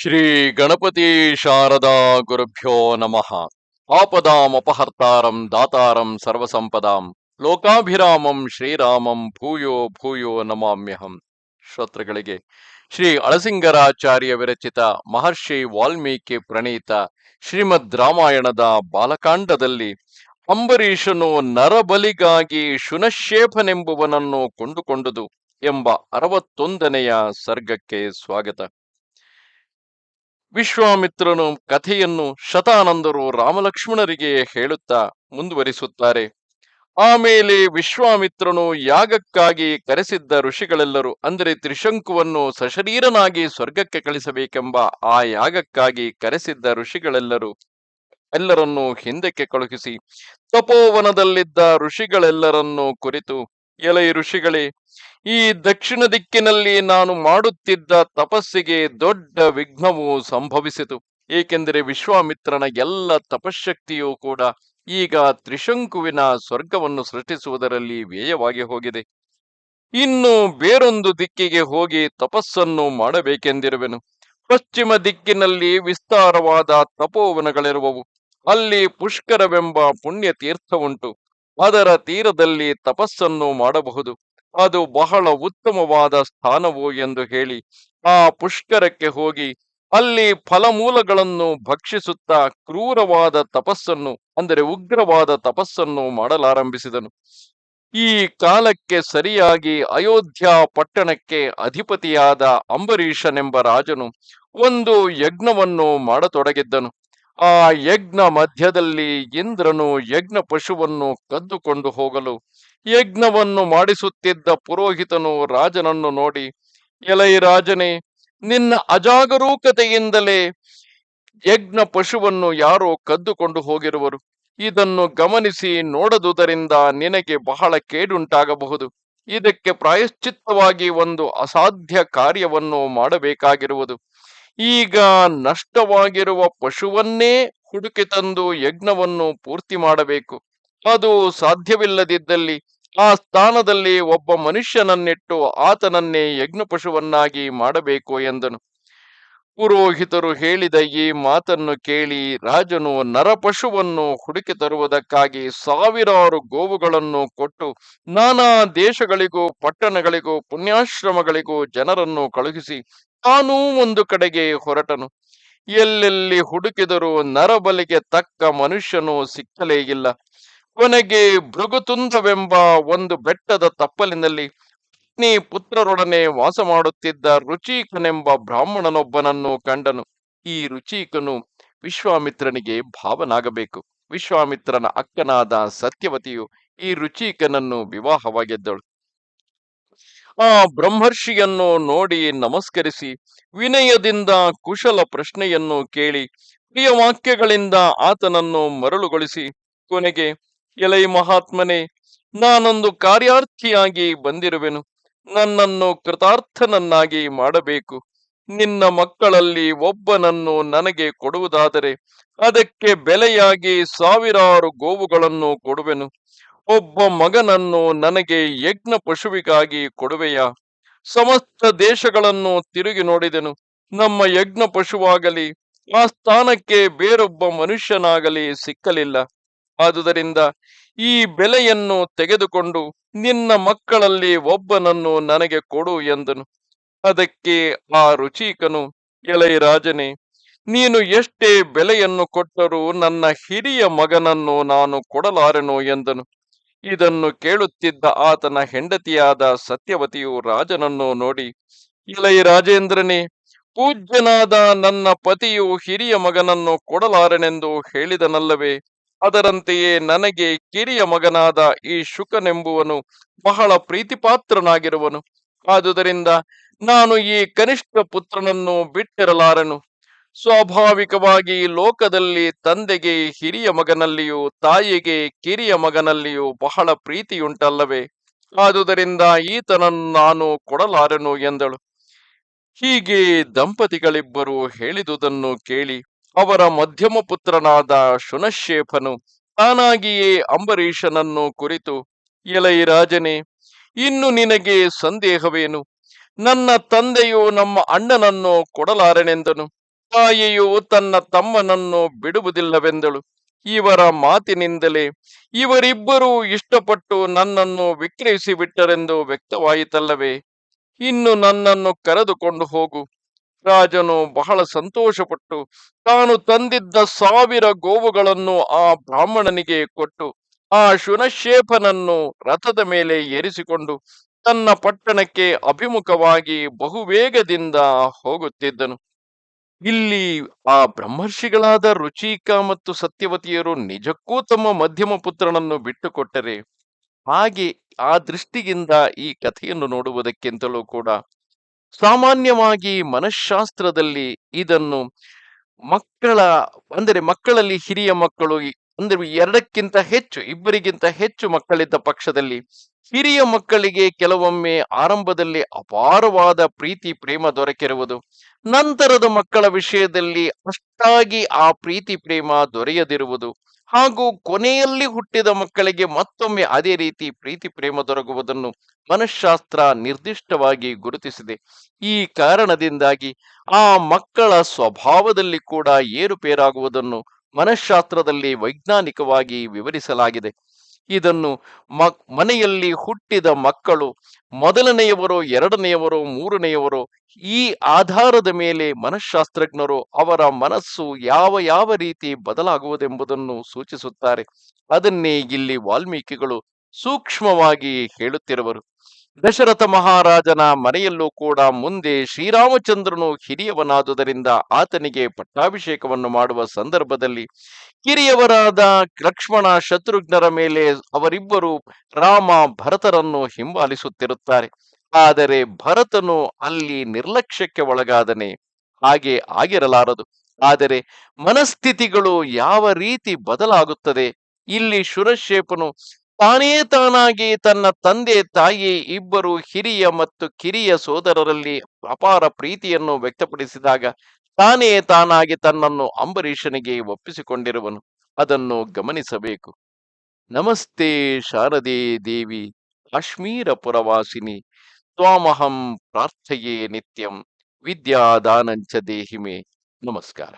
ಶ್ರೀ ಗಣಪತಿ ಶಾರದಾ ಗುರುಭ್ಯೋ ನಮಃ. ಆಪದಾಮಪಹರ್ತಾರಂ ದಾತಾರಂ ಸರ್ವಸಂಪದಾಂ ಲೋಕಾಭಿರಾಮಂ ಶ್ರೀರಾಮಂ ಭೂಯೋ ಭೂಯೋ ನಮಾಮ್ಯಹಂ. ಶ್ರೋತೃಗಳಿಗೆ, ಶ್ರೀ ಅಳಸಿಂಗರಾಚಾರ್ಯ ವಿರಚಿತ ಮಹರ್ಷಿ ವಾಲ್ಮೀಕಿ ಪ್ರಣೀತ ಶ್ರೀಮದ್ ರಾಮಾಯಣದ ಬಾಲಕಾಂಡದಲ್ಲಿ ಅಂಬರೀಷನು ನರಬಲಿಗಾಗಿ ಶುನಶೇಫನೆಂಬುವನನ್ನು ಕೊಂಡುಕೊಂಡುದು ಎಂಬ ಅರವತ್ತೊಂದನೆಯ ಸರ್ಗಕ್ಕೆ ಸ್ವಾಗತ. ವಿಶ್ವಾಮಿತ್ರನು ಕಥೆಯನ್ನು ಶತಾನಂದರು ರಾಮಲಕ್ಷ್ಮಣರಿಗೆ ಹೇಳುತ್ತಾ ಮುಂದುವರಿಸುತ್ತಾರೆ. ಆಮೇಲೆ ವಿಶ್ವಾಮಿತ್ರನು ಯಾಗಕ್ಕಾಗಿ ಕರೆಸಿದ್ದ ಋಷಿಗಳೆಲ್ಲರೂ, ಅಂದರೆ ತ್ರಿಶಂಕುವನ್ನು ಸಶರೀರನಾಗಿ ಸ್ವರ್ಗಕ್ಕೆ ಕಳಿಸಬೇಕೆಂಬ ಆ ಯಾಗಕ್ಕಾಗಿ ಕರೆಸಿದ್ದ ಋಷಿಗಳೆಲ್ಲರೂ ಎಲ್ಲರನ್ನೂ ಹಿಂದಕ್ಕೆ ಕಳುಹಿಸಿ, ತಪೋವನದಲ್ಲಿದ್ದ ಋಷಿಗಳೆಲ್ಲರನ್ನೂ ಕುರಿತು ಎಲೈ ಋಷಿಗಳೇ, ಈ ದಕ್ಷಿಣ ದಿಕ್ಕಿನಲ್ಲಿ ನಾನು ಮಾಡುತ್ತಿದ್ದ ತಪಸ್ಸಿಗೆ ದೊಡ್ಡ ವಿಘ್ನವು ಸಂಭವಿಸಿತು. ಏಕೆಂದರೆ ವಿಶ್ವಾಮಿತ್ರನ ಎಲ್ಲ ತಪಶಕ್ತಿಯೂ ಕೂಡ ಈಗ ತ್ರಿಶಂಕುವಿನ ಸ್ವರ್ಗವನ್ನು ಸೃಷ್ಟಿಸುವುದರಲ್ಲಿ ವ್ಯಯವಾಗಿ ಹೋಗಿದೆ. ಇನ್ನು ಬೇರೊಂದು ದಿಕ್ಕಿಗೆ ಹೋಗಿ ತಪಸ್ಸನ್ನು ಮಾಡಬೇಕೆಂದಿರುವೆನು. ಪಶ್ಚಿಮ ದಿಕ್ಕಿನಲ್ಲಿ ವಿಸ್ತಾರವಾದ ತಪೋವನಗಳಿರುವವು. ಅಲ್ಲಿ ಪುಷ್ಕರವೆಂಬ ಪುಣ್ಯ ತೀರ್ಥ ಉಂಟು. ಅದರ ತೀರದಲ್ಲಿ ತಪಸ್ಸನ್ನು ಮಾಡಬಹುದು. ಅದು ಬಹಳ ಉತ್ತಮವಾದ ಸ್ಥಾನವು ಎಂದು ಹೇಳಿ ಆ ಪುಷ್ಕರಕ್ಕೆ ಹೋಗಿ ಅಲ್ಲಿ ಫಲಮೂಲಗಳನ್ನು ಭಕ್ಷಿಸುತ್ತಾ ಕ್ರೂರವಾದ ತಪಸ್ಸನ್ನು, ಅಂದರೆ ಉಗ್ರವಾದ ತಪಸ್ಸನ್ನು ಮಾಡಲಾರಂಭಿಸಿದನು. ಈ ಕಾಲಕ್ಕೆ ಸರಿಯಾಗಿ ಅಯೋಧ್ಯ ಪಟ್ಟಣಕ್ಕೆ ಅಧಿಪತಿಯಾದ ಅಂಬರೀಷನೆಂಬ ರಾಜನು ಒಂದು ಯಜ್ಞವನ್ನು ಮಾಡತೊಡಗಿದ್ದನು. ಆ ಯಜ್ಞ ಮಧ್ಯದಲ್ಲಿ ಇಂದ್ರನು ಯಜ್ಞ ಪಶುವನ್ನು ಕದ್ದುಕೊಂಡು ಹೋಗಲು ಯಜ್ಞವನ್ನು ಮಾಡಿಸುತ್ತಿದ್ದ ಪುರೋಹಿತನು ರಾಜನನ್ನು ನೋಡಿ, ಎಲೈ ರಾಜನೇ, ನಿನ್ನ ಅಜಾಗರೂಕತೆಯಿಂದಲೇ ಯಜ್ಞ ಪಶುವನ್ನು ಯಾರೋ ಕದ್ದುಕೊಂಡು ಹೋಗಿರುವರು. ಇದನ್ನು ಗಮನಿಸಿ ನೋಡದುದರಿಂದ ನಿನಗೆ ಬಹಳ ಕೇಡುಂಟಾಗಬಹುದು. ಇದಕ್ಕೆ ಪ್ರಾಯಶ್ಚಿತ್ತವಾಗಿ ಒಂದು ಅಸಾಧ್ಯ ಕಾರ್ಯವನ್ನು ಮಾಡಬೇಕಾಗಿರುವುದು. ಈಗ ನಷ್ಟವಾಗಿರುವ ಪಶುವನ್ನೇ ಹುಡುಕಿ ತಂದು ಯಜ್ಞವನ್ನು ಪೂರ್ತಿ ಮಾಡಬೇಕು. ಅದು ಸಾಧ್ಯವಿಲ್ಲದಿದ್ದಲ್ಲಿ ಆ ಸ್ಥಾನದಲ್ಲಿ ಒಬ್ಬ ಮನುಷ್ಯನನ್ನಿಟ್ಟು ಆತನನ್ನೇ ಯಜ್ಞ ಪಶುವನ್ನಾಗಿ ಮಾಡಬೇಕು ಎಂದನು. ಪುರೋಹಿತರು ಹೇಳಿದ ಈ ಮಾತನ್ನು ಕೇಳಿ ರಾಜನು ನರಪಶುವನ್ನು ಹುಡುಕಿ ತರುವುದಕ್ಕಾಗಿ ಸಾವಿರಾರು ಗೋವುಗಳನ್ನು ಕೊಟ್ಟು ನಾನಾ ದೇಶಗಳಿಗೂ, ಪಟ್ಟಣಗಳಿಗೂ, ಪುಣ್ಯಾಶ್ರಮಗಳಿಗೂ ಜನರನ್ನು ಕಳುಹಿಸಿ ತಾನೂ ಒಂದು ಕಡೆಗೆ ಹೊರಟನು. ಎಲ್ಲೆಲ್ಲಿ ಹುಡುಕಿದರೂ ನರಬಲಿಗೆ ತಕ್ಕ ಮನುಷ್ಯನು ಸಿಕ್ಕಲೇ ಇಲ್ಲ. ಕೊನೆಗೆ ಭೃಗುತುಂಧವೆಂಬ ಒಂದು ಬೆಟ್ಟದ ತಪ್ಪಲಿನಲ್ಲಿ ಪತ್ನಿ ಪುತ್ರರೊಡನೆ ವಾಸ ಮಾಡುತ್ತಿದ್ದ ರುಚೀಕನೆಂಬ ಬ್ರಾಹ್ಮಣನೊಬ್ಬನನ್ನು ಕಂಡನು. ಈ ರುಚೀಕನು ವಿಶ್ವಾಮಿತ್ರನಿಗೆ ಭಾವನಾಗಬೇಕು. ವಿಶ್ವಾಮಿತ್ರನ ಅಕ್ಕನಾದ ಸತ್ಯವತಿಯು ಈ ರುಚೀಕನನ್ನು ವಿವಾಹವಾಗಿದ್ದಳು. ಆ ಬ್ರಹ್ಮರ್ಷಿಯನ್ನು ನೋಡಿ ನಮಸ್ಕರಿಸಿ, ವಿನಯದಿಂದ ಕುಶಲ ಪ್ರಶ್ನೆಯನ್ನು ಕೇಳಿ, ಪ್ರಿಯ ವಾಕ್ಯಗಳಿಂದ ಆತನನ್ನು ಮರಳುಗೊಳಿಸಿ, ಕೊನೆಗೆ, ಎಲೈ ಮಹಾತ್ಮನೇ, ನಾನೊಂದು ಕಾರ್ಯಾರ್ಥಿಯಾಗಿ ಬಂದಿರುವೆನು. ನನ್ನನ್ನು ಕೃತಾರ್ಥನನ್ನಾಗಿ ಮಾಡಬೇಕು. ನಿನ್ನ ಮಕ್ಕಳಲ್ಲಿ ಒಬ್ಬನನ್ನು ನನಗೆ ಕೊಡುವುದಾದರೆ, ಅದಕ್ಕೆ ಬೆಲೆಯಾಗಿ ಸಾವಿರಾರು ಗೋವುಗಳನ್ನು ಕೊಡುವೆನು. ಒಬ್ಬ ಮಗನನ್ನು ನನಗೆ ಯಜ್ಞ ಪಶುವಿಗಾಗಿ ಕೊಡುವೆಯಾ. ಸಮಸ್ತ ದೇಶಗಳನ್ನು ತಿರುಗಿ ನೋಡಿದೆನು. ನಮ್ಮ ಯಜ್ಞ ಪಶುವಾಗಲಿ, ಆ ಸ್ಥಾನಕ್ಕೆ ಬೇರೊಬ್ಬ ಮನುಷ್ಯನಾಗಲಿ ಸಿಕ್ಕಲಿಲ್ಲ. ಆದುದರಿಂದ ಈ ಬೆಲೆಯನ್ನು ತೆಗೆದುಕೊಂಡು ನಿನ್ನ ಮಕ್ಕಳಲ್ಲಿ ಒಬ್ಬನನ್ನು ನನಗೆ ಕೊಡು ಎಂದನು. ಅದಕ್ಕೆ ಆ ರುಚಿಕನು ಎಳೆಯ ರಾಜನೇ, ನೀನು ಎಷ್ಟೇ ಬೆಲೆಯನ್ನು ಕೊಟ್ಟರೂ ನನ್ನ ಹಿರಿಯ ಮಗನನ್ನು ನಾನು ಕೊಡಲಾರೆನು? ಎಂದನು. ಇದನ್ನು ಕೇಳುತ್ತಿದ್ದ ಆತನ ಹೆಂಡತಿಯಾದ ಸತ್ಯವತಿಯು ರಾಜನನ್ನು ನೋಡಿ ಇಲೈ ರಾಜೇಂದ್ರನೇ, ಪೂಜ್ಯನಾದ ನನ್ನ ಪತಿಯು ಹಿರಿಯ ಮಗನನ್ನು ಕೊಡಲಾರನೆಂದು ಹೇಳಿದನಲ್ಲವೇ, ಅದರಂತೆಯೇ ನನಗೆ ಕಿರಿಯ ಮಗನಾದ ಈ ಶುಕನೆಂಬುವನು ಬಹಳ ಪ್ರೀತಿಪಾತ್ರನಾಗಿರುವನು. ಆದುದರಿಂದ ನಾನು ಈ ಕನಿಷ್ಠ ಪುತ್ರನನ್ನು ಬಿಟ್ಟಿರಲಾರನು. ಸ್ವಾಭಾವಿಕವಾಗಿ ಲೋಕದಲ್ಲಿ ತಂದೆಗೆ, ಹಿರಿಯ ಮಗನಲ್ಲಿಯೂ ತಾಯಿಗೆ, ಕಿರಿಯ ಮಗನಲ್ಲಿಯೂ ಬಹಳ ಪ್ರೀತಿಯುಂಟಲ್ಲವೇ? ಆದುದರಿಂದ ಈತನನ್ನು ನಾನು ಕೊಡಲಾರೆನು ಎಂದಳು. ಹೀಗೆ ದಂಪತಿಗಳಿಬ್ಬರು ಹೇಳಿದುದನ್ನು ಕೇಳಿ ಅವರ ಮಧ್ಯಮ ಪುತ್ರನಾದ ಶುನಶೇಫನು ತಾನಾಗಿಯೇ ಅಂಬರೀಷನನ್ನು ಕುರಿತು, ಎಲೈ ರಾಜನೇ, ಇನ್ನು ನಿನಗೆ ಸಂದೇಹವೇನು? ನನ್ನ ತಂದೆಯು ನಮ್ಮ ಅಣ್ಣನನ್ನು ಕೊಡಲಾರೆನೆಂದನು. ತಾಯಿಯು ತನ್ನ ತಮ್ಮನನ್ನು ಬಿಡುವುದಿಲ್ಲವೆಂದಳು. ಇವರ ಮಾತಿನಿಂದಲೇ ಇವರಿಬ್ಬರೂ ಇಷ್ಟಪಟ್ಟು ನನ್ನನ್ನು ವಿಕ್ರಯಿಸಿ ಬಿಟ್ಟರೆಂದು ವ್ಯಕ್ತವಾಯಿತಲ್ಲವೇ. ಇನ್ನು ನನ್ನನ್ನು ಕರೆದುಕೊಂಡು ಹೋಗು. ರಾಜನು ಬಹಳ ಸಂತೋಷಪಟ್ಟು ತಾನು ತಂದಿದ್ದ ಸಾವಿರ ಗೋವುಗಳನ್ನು ಆ ಬ್ರಾಹ್ಮಣನಿಗೆ ಕೊಟ್ಟು ಆ ಶುನಶೇಫನನ್ನು ರಥದ ಮೇಲೆ ಏರಿಸಿಕೊಂಡು ತನ್ನ ಪಟ್ಟಣಕ್ಕೆ ಅಭಿಮುಖವಾಗಿ ಬಹುವೇಗದಿಂದ ಹೋಗುತ್ತಿದ್ದನು. ಇಲ್ಲಿ ಆ ಬ್ರಹ್ಮರ್ಷಿಗಳಾದ ರುಚಿಕ ಮತ್ತು ಸತ್ಯವತಿಯರು ನಿಜಕ್ಕೂ ತಮ್ಮ ಮಧ್ಯಮ ಪುತ್ರನನ್ನು ಬಿಟ್ಟುಕೊಟ್ಟರೆ ಹಾಗೆ ಆ ದೃಷ್ಟಿಯಿಂದ ಈ ಕಥೆಯನ್ನು ನೋಡುವುದಕ್ಕಿಂತಲೂ ಕೂಡ ಸಾಮಾನ್ಯವಾಗಿ ಮನಃಶಾಸ್ತ್ರದಲ್ಲಿ ಇದನ್ನು ಮಕ್ಕಳ, ಅಂದರೆ ಮಕ್ಕಳಲ್ಲಿ ಹಿರಿಯ ಮಕ್ಕಳು, ಅಂದರೆ ಎರಡಕ್ಕಿಂತ ಹೆಚ್ಚು, ಇಬ್ಬರಿಗಿಂತ ಹೆಚ್ಚು ಮಕ್ಕಳಿದ್ದ ಪಕ್ಷದಲ್ಲಿ ಹಿರಿಯ ಮಕ್ಕಳಿಗೆ ಕೆಲವೊಮ್ಮೆ ಆರಂಭದಲ್ಲಿ ಅಪಾರವಾದ ಪ್ರೀತಿ, ಪ್ರೇಮ ದೊರಕಿರುವುದು. ನಂತರದ ಮಕ್ಕಳ ವಿಷಯದಲ್ಲಿ ಅಷ್ಟಾಗಿ ಆ ಪ್ರೀತಿ, ಪ್ರೇಮ ದೊರೆಯದಿರುವುದು. ಹಾಗೂ ಕೊನೆಯಲ್ಲಿ ಹುಟ್ಟಿದ ಮಕ್ಕಳಿಗೆ ಮತ್ತೊಮ್ಮೆ ಅದೇ ರೀತಿ ಪ್ರೀತಿ, ಪ್ರೇಮ ದೊರಕುವುದನ್ನು ಮನಃಶಾಸ್ತ್ರ ನಿರ್ದಿಷ್ಟವಾಗಿ ಗುರುತಿಸಿದೆ. ಈ ಕಾರಣದಿಂದಾಗಿ ಆ ಮಕ್ಕಳ ಸ್ವಭಾವದಲ್ಲಿ ಕೂಡ ಏರುಪೇರಾಗುವುದನ್ನು ಮನಃಶಾಸ್ತ್ರದಲ್ಲಿ ವೈಜ್ಞಾನಿಕವಾಗಿ ವಿವರಿಸಲಾಗಿದೆ. ಇದನ್ನು ಮನೆಯಲ್ಲಿ ಹುಟ್ಟಿದ ಮಕ್ಕಳು ಮೊದಲನೆಯವರು, ಎರಡನೆಯವರು, ಮೂರನೆಯವರು ಈ ಆಧಾರದ ಮೇಲೆ ಮನಃಶಾಸ್ತ್ರಜ್ಞರು ಅವರ ಮನಸ್ಸು ಯಾವ ಯಾವ ರೀತಿ ಬದಲಾಗುವುದೆಂಬುದನ್ನು ಸೂಚಿಸುತ್ತಾರೆ. ಅದನ್ನೇ ಇಲ್ಲಿ ವಾಲ್ಮೀಕಿಗಳು ಸೂಕ್ಷ್ಮವಾಗಿ ಹೇಳುತ್ತಿರುವರು. ದಶರಥ ಮಹಾರಾಜನ ಮನೆಯಲ್ಲೂ ಕೂಡ ಮುಂದೆ ಶ್ರೀರಾಮಚಂದ್ರನು ಹಿರಿಯವನಾದುದರಿಂದ ಆತನಿಗೆ ಪಟ್ಟಾಭಿಷೇಕವನ್ನು ಮಾಡುವ ಸಂದರ್ಭದಲ್ಲಿ ಕಿರಿಯವರಾದ ಲಕ್ಷ್ಮಣ ಶತ್ರುಘ್ನರ ಮೇಲೆ ಅವರಿಬ್ಬರು ರಾಮ ಭರತರನ್ನು ಹಿಂಬಾಲಿಸುತ್ತಿರುತ್ತಾರೆ. ಆದರೆ ಭರತನು ಅಲ್ಲಿ ನಿರ್ಲಕ್ಷ್ಯಕ್ಕೆ ಒಳಗಾದನೆ, ಹಾಗೆ ಆಗಿರಲಾರದು. ಆದರೆ ಮನಸ್ಥಿತಿಗಳು ಯಾವ ರೀತಿ ಬದಲಾಗುತ್ತದೆ, ಇಲ್ಲಿ ಶುರಶೇಪನು ತಾನೇ ತಾನಾಗಿ ತನ್ನ ತಂದೆ ತಾಯಿ ಇಬ್ಬರು ಹಿರಿಯ ಮತ್ತು ಕಿರಿಯ ಸೋದರರಲ್ಲಿ ಅಪಾರ ಪ್ರೀತಿಯನ್ನು ವ್ಯಕ್ತಪಡಿಸಿದಾಗ ತಾನೇ ತಾನಾಗಿ ತನ್ನನ್ನು ಅಂಬರೀಷನಿಗೆ ಒಪ್ಪಿಸಿಕೊಂಡಿರುವನು. ಅದನ್ನು ಗಮನಿಸಬೇಕು. ನಮಸ್ತೆ ಶಾರದೆ ದೇವಿ ಕಾಶ್ಮೀರ ಪುರವಾಸಿನಿ ತ್ವಾಮಹಂ ಪ್ರಾರ್ಥೆಯೇ ನಿತ್ಯಂ. ವಿದ್ಯಾದಾನಂಚ ದೇಹಿಮೆ. ನಮಸ್ಕಾರ.